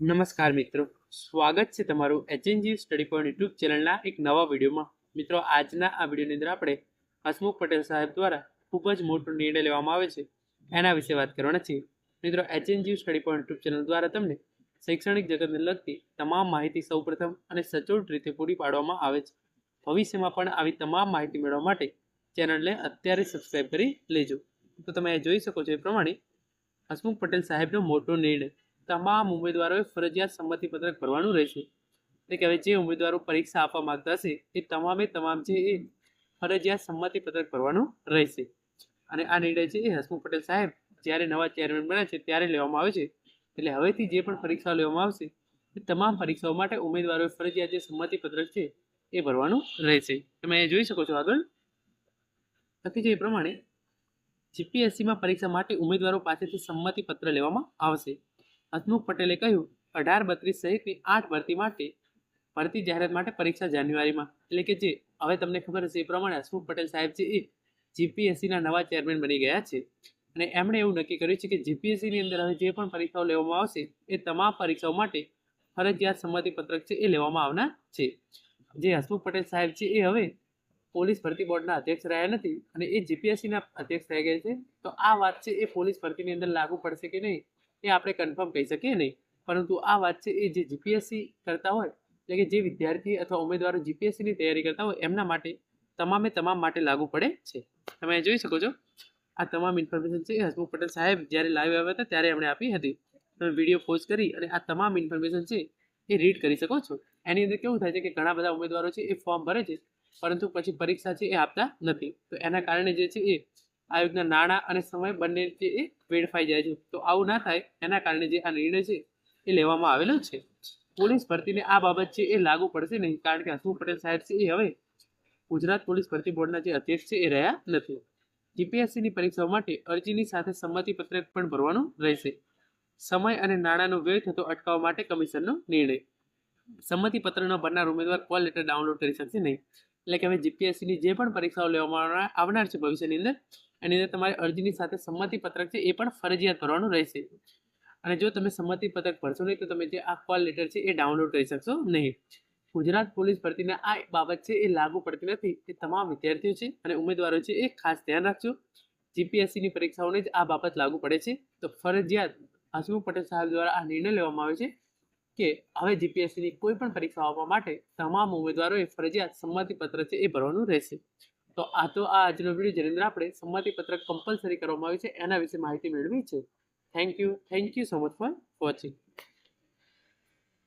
નમસ્કાર મિત્રો. સ્વાગત છે તમારું એચએનજી સ્ટડી પોઈન્ટ યુટ્યુબ ચેનલના એક નવા વિડીયોમાં. મિત્રો, આજના આ વિડીયોની અંદર આપણે હસમુખ પટેલ સાહેબ દ્વારા ખૂબ જ મોટો નિર્ણય લેવામાં આવે છે. એના વિશે વાત કરવાના છીએ. મિત્રો HNG study point YouTube channel દ્વારા તમને શૈક્ષણિક જગતને લગતી તમામ માહિતી સૌપ્રથમ અને સચોટ રીતે પૂરી પાડવામાં આવે છે. ભવિષ્યમાં પણ આવી તમામ માહિતી મેળવવા માટે ચેનલને અત્યારે સબસ્ક્રાઈબ કરી લેજો. તો તમે જોઈ શકો છો એ પ્રમાણે હસમુખ પટેલ સાહેબનો મોટો નિર્ણય. તમામ ઉમેદવારોએ ફરજિયાત સંમતિપત્રક ભરવાનું રહેશે. એટલે કે હવે જે ઉમેદવારો પરીક્ષા આપવા માંગતા હશે, એ તમામે તમામ છે, એ ફરજિયાત સંમતિપત્રક ભરવાનું રહેશે. અને આ નિર્ણય છે, એ હસમુખ પટેલ સાહેબ જ્યારે નવા ચેરમેન બન્યા છે, ત્યારે લેવામાં આવે છે. એટલે હવેથી જે પણ પરીક્ષાઓ લેવામાં આવશે, એ તમામ પરીક્ષાઓ માટે ઉમેદવારોએ ફરજિયાત જે સંમતિપત્રક છે, એ ભરવાનું રહેશે. તમે અહીં જોઈ શકો છો આગળ. લખી છે એ પ્રમાણે, જીપીએસસીમાં પરીક્ષા માટે ઉમેદવારો પાસેથી સંમતિપત્ર લેવામાં આવશે. હસમુખ પટેલે કહ્યું, અઢાર બત્રીસ સહિતની આઠ ભરતી માટે, ભરતી જાહેરાત માટે પરીક્ષા જાન્યુઆરીમાં. એટલે કે જે, હવે તમને ખબર હશે એ પ્રમાણે હસમુખ પટેલ સાહેબ છે એ જીપીએસસીના નવા ચેરમેન બની ગયા છે. અને એમણે એવું નક્કી કર્યું છે કે જીપીએસસીની અંદર હવે જે પણ પરીક્ષાઓ લેવામાં આવશે, એ તમામ પરીક્ષાઓ માટે ફરજિયાત સંમતિપત્રક છે એ લેવામાં આવનાર છે. જે હસમુખ પટેલ સાહેબ છે એ હવે પોલીસ ભરતી બોર્ડના અધ્યક્ષ રહ્યા નથી અને એ જીપીએસસીના અધ્યક્ષ થઈ ગયા છે. તો આ વાત છે એ પોલીસ ભરતીની અંદર લાગુ પડશે કે નહીં? એ આપણે કન્ફર્મ કહી શકીએ નહીં. પરંતુ આ વાત છે, એ જે જીપીએસસી કરતા હોય, એટલે કે જે વિદ્યાર્થી અથવા ઉમેદવારો જીપીએસસીની તૈયારી કરતા હોય, એમના માટે તમામે તમામ માટે લાગુ પડે છે. તમે જોઈ શકો છો. આ તમામ ઇન્ફોર્મેશન છે હસમુખ પટેલ સાહેબ જ્યારે લાઈવ આવ્યા હતા, ત્યારે એમણે આપી હતી. તમે વીડિયો પોઝ કરી અને આ તમામ ઇન્ફોર્મેશન છે, એ રીડ કરી શકો છો. એની અંદર કેવું થાય છે કે ઘણા બધા ઉમેદવારો છે, એ ફોર્મ ભરે છે, પરંતુ પછી પરીક્ષા છે, એ આપતા નથી. તો એના કારણે જે છે, એ આયોગના નાણાં અને સમય બંને છે એ વેડફાઈ જાય છે. તો આવું ના થાય, એના કારણે જે આ નિર્ણય છે એ લેવામાં આવેલો છે. પોલીસ ભરતીને આ બાબત છે એ લાગુ પડશે નહીં, કારણ કે હસમુખ પટેલ સાહેબ છે એ હવે ગુજરાત પોલીસ ભરતી બોર્ડના જે અધ્યક્ષ છે એ રહ્યા નથી. જીપીએસસીની પરીક્ષાઓ માટે અરજીની સાથે સંમતિપત્રક પણ ભરવાનું રહેશે. સમય અને નાણાંનો વ્યય થતો અટકાવવા માટે કમિશનનો નિર્ણય. સંમતિપત્રનો ભરનાર ઉમેદવાર કોલ લેટર ડાઉનલોડ કરી શકશે નહીં. એટલે કે હવે જીપીએસસીની જે પણ પરીક્ષાઓ લેવામાં આવનાર છે ભવિષ્યની અંદર, એની અંદર તમારે અરજીની સાથે સંમતિપત્રક છે એ પણ ફરજિયાત ભરવાનું રહેશે. અને જો તમે સંમતિપત્રક ભરશો નહીં, તો તમે જે આ કોલ લેટર છે એ ડાઉનલોડ કરી શકશો નહીં. ગુજરાત પોલીસ ભરતીને આ બાબત છે એ લાગુ પડતી નથી. એ તમામ વિદ્યાર્થીઓ છે અને ઉમેદવારો છે એ ખાસ ધ્યાન રાખજો. જીપીએસસીની પરીક્ષાઓને જ આ બાબત લાગુ પડે છે. તો ફરજિયાત હસમુખ પટેલ સાહેબ દ્વારા આ નિર્ણય લેવામાં આવે છે. કે હવે જીપીએસસીની કોઈ પણ પરીક્ષા આપવા માટે તમામ ઉમેદવારોએ ફરજિયાત સંમતિપત્ર છે એ ભરવાનું રહેશે. તો આ તો આ આજનો વીડિયો જેની અંદર આપણે સંમતિપત્રક કમ્પલસરી કરવામાં આવ્યું છે, એના વિશે માહિતી મેળવી છે. Thank you thank you so much for watching